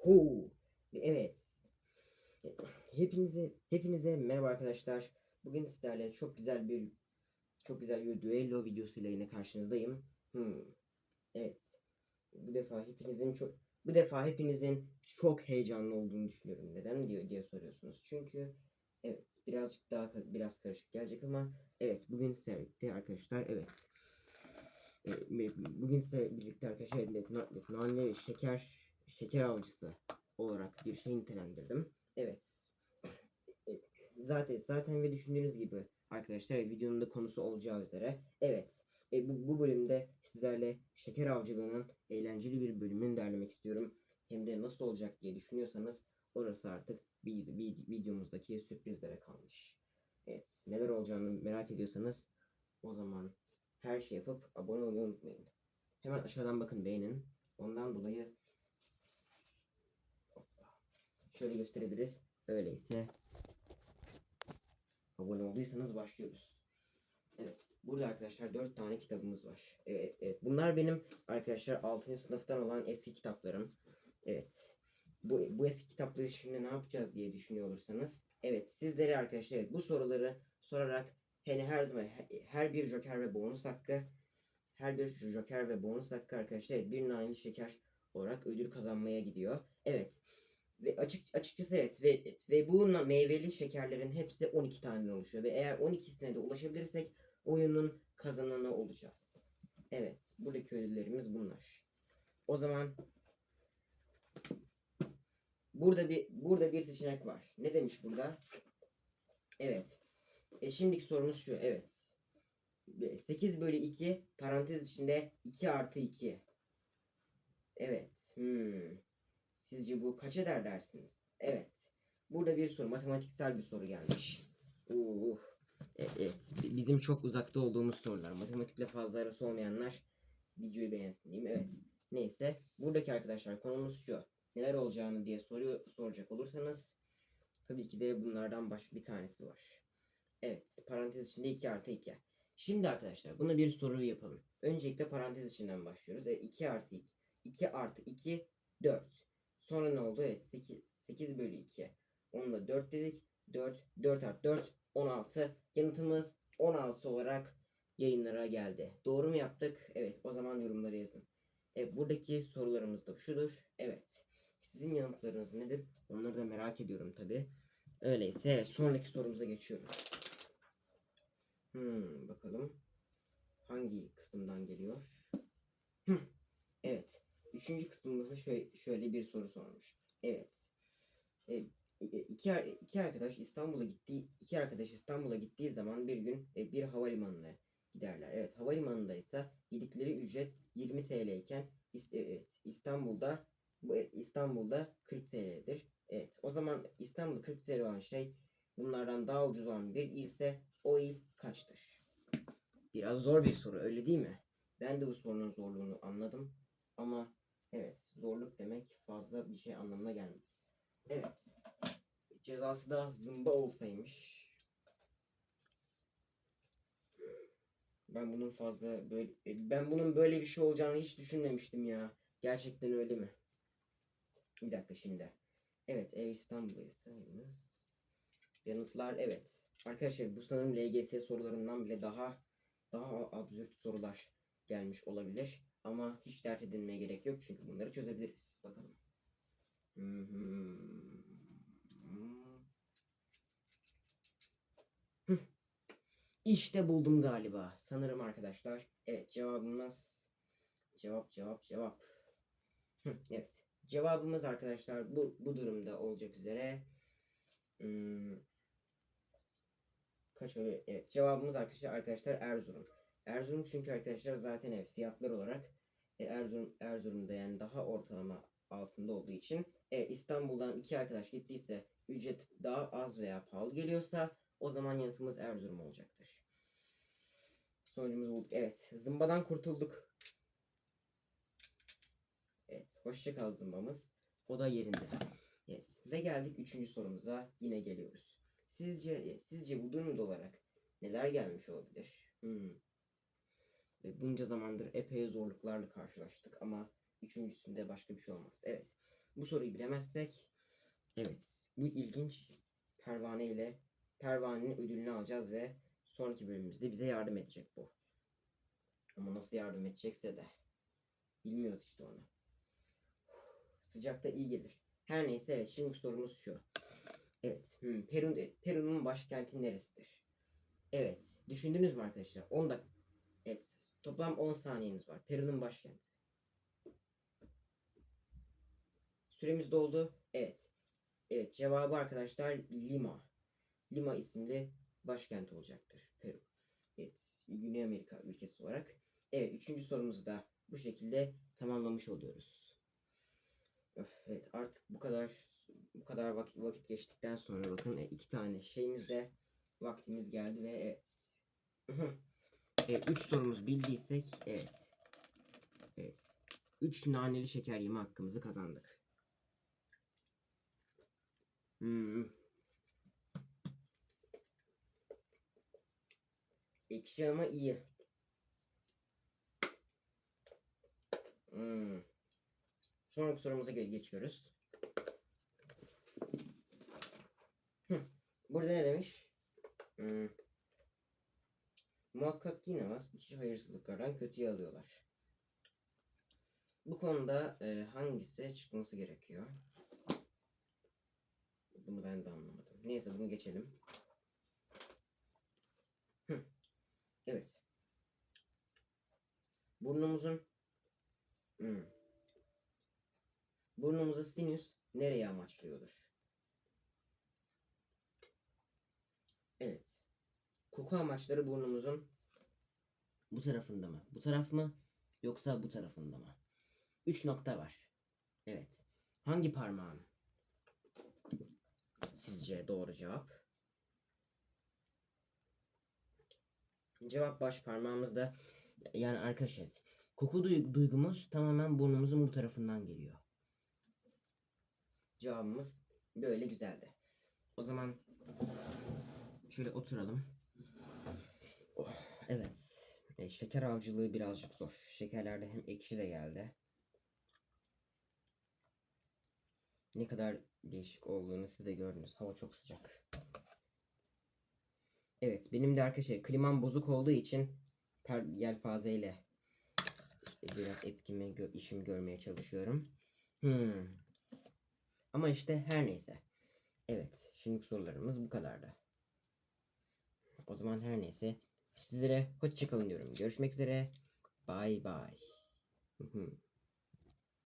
Hu. Evet. Hepinize hepinize merhaba arkadaşlar. Bugün sizlerle çok güzel bir çok güzel bir düello videosuyla yine karşınızdayım. Hmm. Evet. Bu defa hepinizin çok bu defa hepinizin çok heyecanlı olduğunu düşünüyorum. Neden diyor diye soruyorsunuz. Çünkü evet birazcık daha biraz karışık gelecek ama evet bugün sizlerle birlikte arkadaşlar evet. E, Bugün sizlerle birlikte arkadaşlar evet, nane şeker şeker avcısı olarak bir şey nitelendirdim. Evet. E, Zaten zaten ve düşündüğünüz gibi arkadaşlar videonun da konusu olacağı üzere. Evet. E, bu, bu bölümde sizlerle şeker avcılığının eğlenceli bir bölümünü derlemek istiyorum. Hem de nasıl olacak diye düşünüyorsanız orası artık bir videomuzdaki sürprizlere kalmış. Evet. Neler olacağını merak ediyorsanız o zaman her şey yapıp abone olmayı unutmayın. Hemen aşağıdan bakın beğenin. Ondan dolayı şöyle gösterebiliriz. Öyleyse abone olduysanız başlıyoruz. Evet. Burada arkadaşlar 4 tane kitabımız var. Evet, evet. Bunlar benim arkadaşlar 6. sınıftan olan eski kitaplarım. Evet. Bu, bu eski kitapları şimdi ne yapacağız diye düşünüyor olursanız. Evet sizlere arkadaşlar evet, bu soruları sorarak hani her zaman he- her bir joker ve bonus hakkı her bir joker ve bonus hakkı arkadaşlar evet, bir naneli şeker olarak ödül kazanmaya gidiyor. Evet. Ve açık açıkçası evet ve ve bu meyveli şekerlerin hepsi 12 tane oluşuyor ve eğer 12'sine de ulaşabilirsek oyunun kazananı olacağız. Evet, buradaki ödüllerimiz bunlar. O zaman burada bir burada bir seçenek var. Ne demiş burada? Evet. E şimdiki sorumuz şu. Evet. 8 bölü 2 parantez içinde 2 artı 2. Evet. Hmm. Sizce bu kaç eder dersiniz? Evet. Burada bir soru. Matematiksel bir soru gelmiş. Uh. Evet, evet. bi- Bizim çok uzakta olduğumuz sorular. Matematikle fazla arası olmayanlar videoyu beğensin diyeyim. Evet. Neyse. Buradaki arkadaşlar konumuz şu. Neler olacağını diye soruyor, soracak olursanız tabii ki de bunlardan başka bir tanesi var. Evet. Parantez içinde 2 artı 2. Şimdi arkadaşlar buna bir soru yapalım. Öncelikle parantez içinden başlıyoruz. E, 2 artı 2. 2 artı 2 4. Sonra ne oldu? Evet 8, 8 bölü 2. Onunla 4 dedik. 4, 4 artı 4, 16. Yanıtımız 16 olarak yayınlara geldi. Doğru mu yaptık? Evet. O zaman yorumlara yazın. E, buradaki sorularımız da şudur. Evet. Sizin yanıtlarınız nedir? Onları da merak ediyorum tabi. Öyleyse sonraki sorumuza geçiyoruz. Hmm, bakalım. Hangi kısımdan geliyor? Evet. Üçüncü kısmımızda şöyle, şöyle bir soru sormuş. Evet. E, e, iki, ar- iki arkadaş İstanbul'a gittiği iki arkadaş İstanbul'a gittiği zaman bir gün e, bir havalimanına giderler. Evet, havalimanında ise yedikleri ücret 20 TL iken e, evet, İstanbul'da bu e, İstanbul'da 40 TL'dir. Evet, o zaman İstanbul'da 40 TL olan şey bunlardan daha ucuz olan bir ilse o il kaçtır? Biraz zor bir soru, öyle değil mi? Ben de bu sorunun zorluğunu anladım ama evet, zorluk demek fazla bir şey anlamına gelmez. Evet. Cezası da zımba olsaymış. Ben bunun fazla böyle ben bunun böyle bir şey olacağını hiç düşünmemiştim ya. Gerçekten öyle mi? Bir dakika şimdi. Evet, ev İstanbul'dayız. Yanıtlar evet. Arkadaşlar bu sanırım LGS sorularından bile daha daha absürt sorular gelmiş olabilir. Ama hiç dert edinmeye gerek yok çünkü bunları çözebiliriz. Bakalım. İşte buldum galiba. Sanırım arkadaşlar. Evet cevabımız cevap cevap cevap. Evet. Cevabımız arkadaşlar bu bu durumda olacak üzere. Hmm. Kaç öyle? Evet cevabımız arkadaşlar arkadaşlar Erzurum. Erzurum çünkü arkadaşlar zaten evet fiyatlar olarak Erzurum Erzurum'da yani daha ortalama altında olduğu için e, İstanbul'dan iki arkadaş gittiyse ücret daha az veya pahalı geliyorsa o zaman yanıtımız Erzurum olacaktır. Sonucumuzu bulduk. Evet. Zımbadan kurtulduk. Evet. Hoşça kal zımbamız. O da yerinde. Evet. Ve geldik üçüncü sorumuza. Yine geliyoruz. Sizce e, sizce bu durumda olarak neler gelmiş olabilir? Hmm. Ve bunca zamandır epey zorluklarla karşılaştık ama üçüncüsünde başka bir şey olmaz. Evet. Bu soruyu bilemezsek evet bu ilginç pervane ile pervanenin ödülünü alacağız ve sonraki bölümümüzde bize yardım edecek bu. Ama nasıl yardım edecekse de bilmiyoruz işte onu. Sıcakta iyi gelir. Her neyse evet şimdi sorumuz şu. Evet. Hmm, Peru, Peru'nun başkenti neresidir? Evet. Düşündünüz mü arkadaşlar? 10 dak Evet. Toplam 10 saniyeniz var. Peru'nun başkenti. Süremiz doldu. Evet. Evet. Cevabı arkadaşlar Lima. Lima isimli başkent olacaktır. Peru. Evet. Güney Amerika ülkesi olarak. Evet. Üçüncü sorumuzu da bu şekilde tamamlamış oluyoruz. Öf, evet artık bu kadar bu kadar vakit, vakit geçtikten sonra bakın e, iki tane şeyimizde vaktimiz geldi ve evet. evet üç sorumuz bildiysek evet. Evet. Üç naneli şeker yeme hakkımızı kazandık. Hmm. Ekşi ama iyi. Hmm. Sonraki sorumuza geçiyoruz. Hı. Burada ne demiş? Hmm. Muhakkak yine var. Kişi hayırsızlıklardan kötüye alıyorlar. Bu konuda e, hangisi çıkması gerekiyor? Bunu ben de anlamadım. Neyse bunu geçelim. Hı. Evet. Burnumuzun hmm. Burnumuza sinüs nereye amaçlıyordur? Evet. Koku amaçları burnumuzun bu tarafında mı? Bu taraf mı? Yoksa bu tarafında mı? Üç nokta var. Evet. Hangi parmağın? Sizce doğru cevap? Cevap baş parmağımızda. Yani arkadaşlar koku duy- duygumuz tamamen burnumuzun bu tarafından geliyor. Cevabımız böyle güzeldi. O zaman şöyle oturalım. Oh, evet. E, şeker avcılığı birazcık zor. Şekerlerde hem ekşi de geldi. Ne kadar değişik olduğunu siz de gördünüz. Hava çok sıcak. Evet benim de arkadaşlar klimam bozuk olduğu için per yelpazeyle işte biraz etkimi gö- işimi görmeye çalışıyorum. Hmm. Ama işte her neyse. Evet, şimdiki sorularımız bu kadardı. O zaman her neyse sizlere hoşçakalın diyorum. Görüşmek üzere. Bye bye.